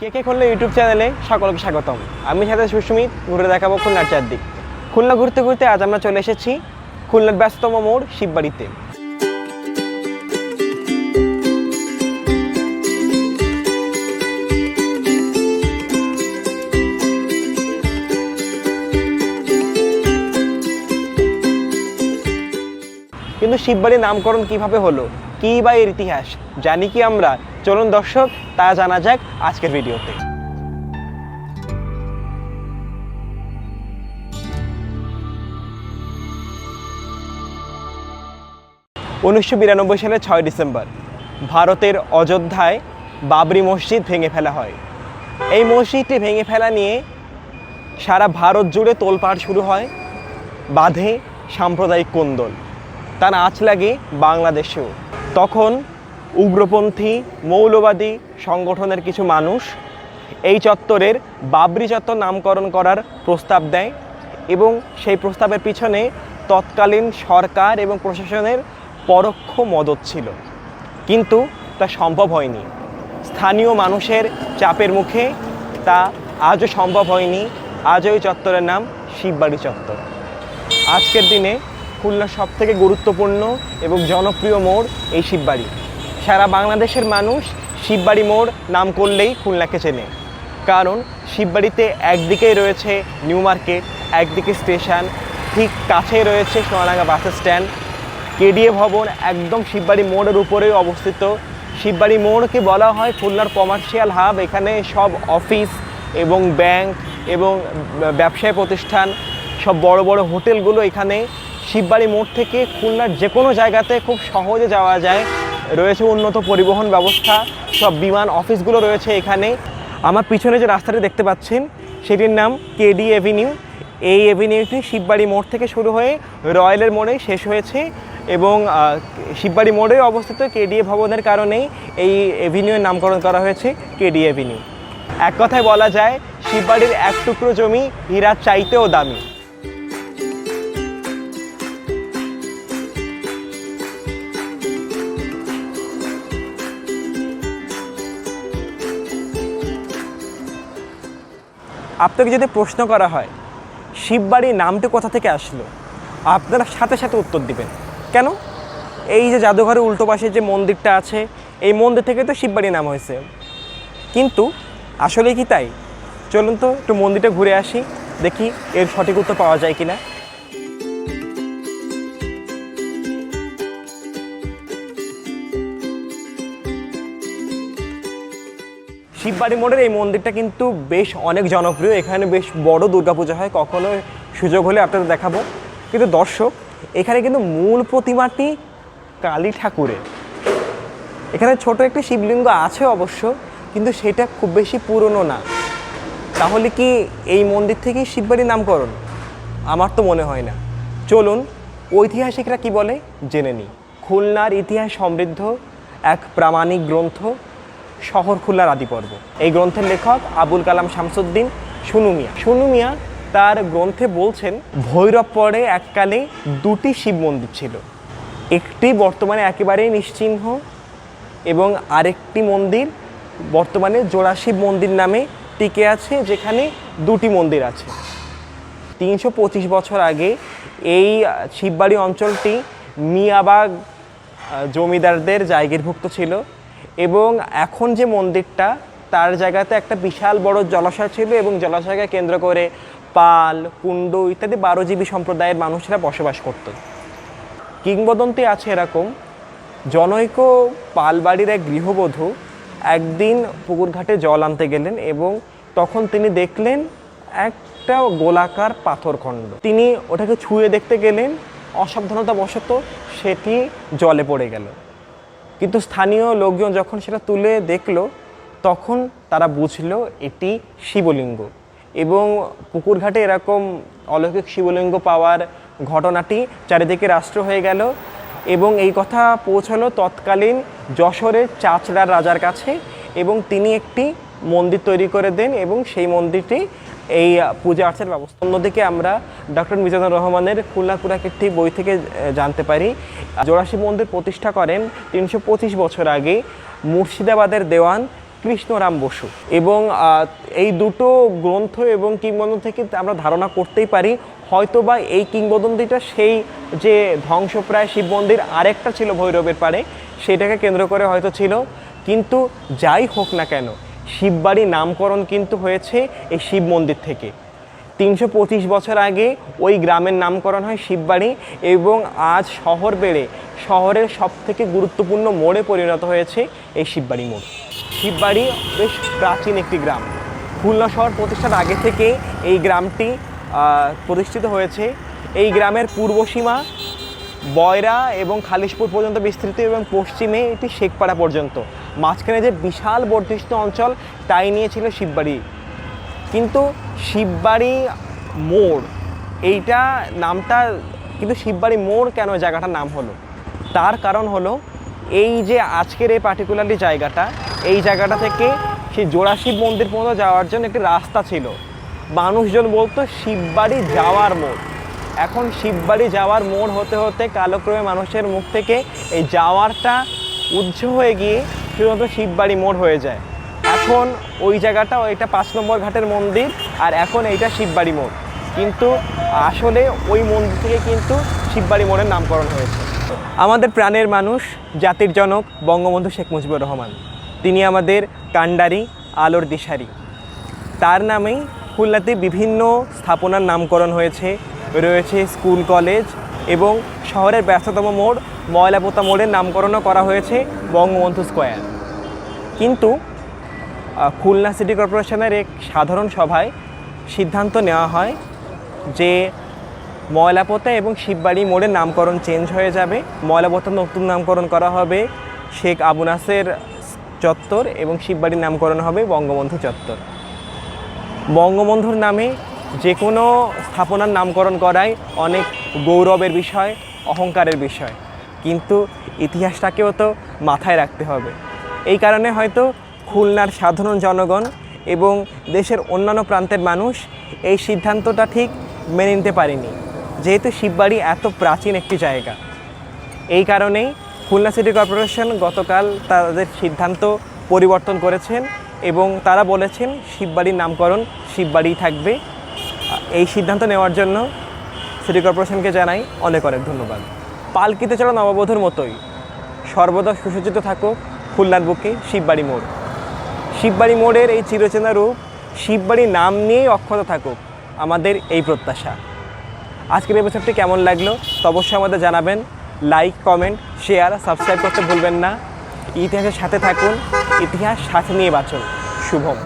কে কে Khulna YouTube চ্যানেলে সকলকে স্বাগতম। আমি সাথে সুস্মিত, ঘুরে দেখাবো খুলনার চারদিক। খুলনা ঘুরতে ঘুরতে আজ আমরা চলে এসেছি খুলনার ব্যস্ততম মোড় শিববাড়িতে। কিন্তু শিববাড়ির নামকরণ কীভাবে হলো? কি বা এর ইতিহাস? জানি কি আমরা? চলুন দর্শক তা জানা যাক আজকের ভিডিওতে। উনিশশো বিরানব্বই সালের ছয় ডিসেম্বর, ভারতের অযোধ্যায় বাবরি মসজিদ ভেঙে ফেলা হয়। এই মসজিদটি ভেঙে ফেলা নিয়ে সারা ভারত জুড়ে তোলপাড় শুরু হয়, বাঁধে সাম্প্রদায়িক কোন্দল। তার আঁচ লাগে বাংলাদেশেও। তখন উগ্রপন্থী, মৌলবাদী সংগঠনের কিছু মানুষ এই চত্বরের বাবরি চত্বর নামকরণ করার প্রস্তাব দেয় এবং সেই প্রস্তাবের পিছনে তৎকালীন সরকার এবং প্রশাসনের পরোক্ষ মদত ছিল। কিন্তু তা সম্ভব হয়নি। স্থানীয় মানুষের চাপের মুখে তা আজও সম্ভব হয়নি। আজও এই চত্বরের নাম শিববাড়ি চত্বর। আজকের দিনে খুলনার সব থেকে গুরুত্বপূর্ণ এবং জনপ্রিয় মোড় এই শিববাড়ি। সারা বাংলাদেশের মানুষ শিববাড়ি মোড় নাম করলেই খুলনাকে চেনে। কারণ শিববাড়িতে একদিকেই রয়েছে নিউ মার্কেট, একদিকে স্টেশন, ঠিক কাছেই রয়েছে সোনাডাঙ্গা বাস স্ট্যান্ড। কেডিএ ভবন একদম শিববাড়ি মোড়ের উপরেই অবস্থিত। শিববাড়ি মোড়কে বলা হয় খুলনার কমার্শিয়াল হাব। এখানে সব অফিস এবং ব্যাংক এবং ব্যবসায় প্রতিষ্ঠান, সব বড় বড় হোটেলগুলো এখানে শিববাড়ি মোড় থেকে খুলনার যে কোনো জায়গাতে খুব সহজে যাওয়া যায়। রয়েছে উন্নত পরিবহন ব্যবস্থা, সব বিমান অফিসগুলো রয়েছে এখানে। আমার পিছনে যে রাস্তাটি দেখতে পাচ্ছেন, সেটির নাম কেডি এভিনিউ। এই এভিনিউটি শিববাড়ি মোড় থেকে শুরু হয়ে রয়্যালের মোড়ে শেষ হয়েছে এবং শিববাড়ি মোড়ে অবস্থিত কেডিএ ভবনের কারণেই এই এভিনিউয়ের নামকরণ করা হয়েছে কেডি এভিনিউ। এক কথায় বলা যায়, শিববাড়ির এক টুকরো জমি হীরার চাইতেও দামি। আপনাকে যদি প্রশ্ন করা হয় শিববাড়ি নামটি কোথা থেকে আসলো? আপনারা সাথে সাথে উত্তর দিবেন। কেন? এই যে জাদুঘরের উল্টো পাশে যে মন্দিরটা আছে, এই মন্দির থেকে তো শিববাড়ি নাম হয়েছে। কিন্তু আসলে কি তাই? চলুন তো একটু মন্দিরটা ঘুরে আসি, দেখি এর সঠিক উত্তর পাওয়া যায় কিনা। শিববাড়ি মোড়ের এই মন্দিরটা কিন্তু বেশ অনেক জনপ্রিয়। এখানে বেশ বড় দুর্গাপূজা হয়। কখনো সুযোগ হলে আপনাদের দেখাবো। কিন্তু দর্শক, এখানে কিন্তু মূল প্রতিমাটি কালী ঠাকুরের। এখানে ছোট একটি শিবলিঙ্গ আছে অবশ্য, কিন্তু সেটা খুব বেশি পুরনো না। তাহলে কি এই মন্দির থেকেই শিববাড়ির নামকরণ? আমার তো মনে হয় না। চলুন, ঐতিহাসিকরা কি বলে? জেনে নিই। খুলনার ইতিহাস সমৃদ্ধ এক প্রামাণিক গ্রন্থ শহর খুলনার আদিপর্ব এই গ্রন্থের লেখক আবুল কালাম শামসুদ্দিন সুনুমিয়া সুনুমিয়া তার গ্রন্থে বলছেন, ভৈরব পরে এককালে দুটি শিব মন্দির ছিল। একটি বর্তমানে একেবারেই নিশ্চিহ্ন এবং আরেকটি মন্দির বর্তমানে জোড়া শিব মন্দির নামে টিকে আছে, যেখানে দুটি মন্দির আছে। তিনশো পঁচিশ বছর আগে এই শিববাড়ি অঞ্চলটি মিয়াবাগ জমিদারদের জায়গীরভুক্ত ছিল। এবং এখন যে মন্দিরটা, তার জায়গাতে একটা বিশাল বড় জলাশয় ছিল এবং জলাশয়কে কেন্দ্র করে পাল, কুণ্ড ইত্যাদি বারোজীবী সম্প্রদায়ের মানুষেরা বসবাস করত। কিংবদন্তি আছে এরকম, জনৈক পালবাড়ির এক গৃহবধূ একদিন পুকুরঘাটে জল আনতে গেলেন এবং তখন তিনি দেখলেন একটা গোলাকার পাথরখণ্ড। তিনি ওটাকে ছুঁয়ে দেখতে গেলেন অসাবধানতা বশত সেটি জলে পড়ে গেল। কিন্তু স্থানীয় লোকজন যখন সেটা তুলে দেখল, তখন তারা বুঝলো এটি শিবলিঙ্গ। এবং পুকুরঘাটে এরকম অলৌকিক শিবলিঙ্গ পাওয়ার ঘটনাটি চারিদিকে রাষ্ট্র হয়ে গেল এবং এই কথা পৌঁছালো তৎকালীন যশোরের চাচড়ার রাজার কাছে এবং তিনি একটি মন্দির তৈরি করে দেন এবং সেই মন্দিরটি এই পূজা আর্চার ব্যবস্থা। অন্যদিকে আমরা ডক্টর মিজানুর রহমানের খুলনা কুড়াকীর্তি বই থেকে জানতে পারি। জোড়াশি মন্দির প্রতিষ্ঠা করেন তিনশো পঁচিশ বছর আগে মুর্শিদাবাদের দেওয়ান কৃষ্ণরাম বসু। এবং এই দুটো গ্রন্থ এবং কিংবদন্তি থেকে আমরা ধারণা করতেই পারি, হয়তোবা এই কিংবদন্তিটা সেই যে ধ্বংসপ্রায় শিব মন্দির আরেকটা ছিল ভৈরবের পারে সেটাকে কেন্দ্র করে হয়তো ছিল। কিন্তু যাই হোক না কেন শিববাড়ি নামকরণ কিন্তু হয়েছে এই শিব মন্দির থেকে। তিনশো পঁচিশ বছর আগে ওই গ্রামের নামকরণ হয় শিববাড়ি এবং আজ শহর বেড়ে শহরের সবথেকে গুরুত্বপূর্ণ মোড়ে পরিণত হয়েছে এই শিববাড়ি মোড়। শিববাড়ি বেশ প্রাচীন একটি গ্রাম। খুলনা শহর প্রতিষ্ঠার আগে থেকে এই গ্রামটি প্রতিষ্ঠিত হয়েছে। এই গ্রামের পূর্ব সীমা বয়রা এবং খালিশপুর পর্যন্ত বিস্তৃত এবং পশ্চিমে এটি শেখপাড়া পর্যন্ত। মাঝখানে যে বিশাল বর্ধিষ্ণু অঞ্চল, তাই নিয়েছিল শিববাড়ি। কিন্তু শিববাড়ি মোড়, এইটা নামটা, কিন্তু শিববাড়ি মোড় কেন জায়গাটার নাম হলো? তার কারণ হলো, এই যে আজকের এই পার্টিকুলারলি জায়গাটা, এই জায়গাটা থেকে সেই জোড়াশিব মন্দির পর্যন্ত যাওয়ার জন্য একটি রাস্তা ছিল। মানুষজন বলতো শিববাড়ি যাওয়ার মোড়। এখন শিববাড়ি যাওয়ার মোড় হতে হতে কালক্রমে মানুষের মুখ থেকে এই যাওয়ারটা উজ্জ হয়ে গিয়ে শুধুমাত্র শিববাড়ি মোড় হয়ে যায়। এখন ওই জায়গাটা এটা পাঁচ নম্বর ঘাটের মন্দির আর এখন এইটা শিববাড়ি মোড়। কিন্তু আসলে ওই মন্দির থেকে কিন্তু শিববাড়ি মোড়ের নামকরণ হয়েছে। আমাদের প্রাণের মানুষ, জাতির জনক বঙ্গবন্ধু শেখ মুজিবুর রহমান। তিনি আমাদের কাণ্ডারি আলোর দিশারি। তার নামেই খুলনাতে বিভিন্ন স্থাপনার নামকরণ হয়েছে। রয়েছে স্কুল, কলেজ এবং শহরের ব্যস্ততম মোড় ময়লাপোতা মোড়ের নামকরণও করা হয়েছে বঙ্গবন্ধু স্কোয়ার। কিন্তু খুলনা সিটি কর্পোরেশনের এক সাধারণ সভায় সিদ্ধান্ত নেওয়া হয় যে ময়লাপোতা এবং শিববাড়ি মোড়ের নামকরণ চেঞ্জ হয়ে যাবে। ময়লাপোতার নতুন নামকরণ করা হবে শেখ আবু নাসের চত্বর এবং শিববাড়ির নামকরণ হবে বঙ্গবন্ধু চত্বর। বঙ্গবন্ধুর নামে যে কোনো স্থাপনার নামকরণ করাই অনেক গৌরবের বিষয়, অহংকারের বিষয়। কিন্তু ইতিহাসটাকেও তো মাথায় রাখতে হবে। এই কারণে হয়তো খুলনার সাধারণ জনগণ এবং দেশের অন্যান্য প্রান্তের মানুষ এই সিদ্ধান্তটা ঠিক মেনে নিতে পারেনি। যেহেতু শিববাড়ি এত প্রাচীন একটি জায়গা। এই কারণেই খুলনা সিটি কর্পোরেশন গতকাল তাদের সিদ্ধান্ত পরিবর্তন করেছেন এবং তারা বলেছেন, শিববাড়ির নামকরণ শিববাড়ি থাকবে। এই সিদ্ধান্ত নেওয়ার জন্য সিটি কর্পোরেশনকে জানাই অনেক অনেক ধন্যবাদ। পালকিতে চলা নববধূর মতোই। সর্বদা সুসজ্জিত থাকুক খুলনার বুকে শিববাড়ি মোড়। শিববাড়ি মোড়ের এই চিরচেনা রূপ শিববাড়ির নাম নিয়েই অক্ষত থাকুক আমাদের এই প্রত্যাশা। আজকের এপিসোডটি কেমন লাগল তো অবশ্যই আমাদের জানাবেন। লাইক কমেন্ট শেয়ার সাবস্ক্রাইব করতে ভুলবেন না। ইতিহাসের সাথে থাকুন, ইতিহাস সাথে নিয়ে বাঁচুন। শুভম।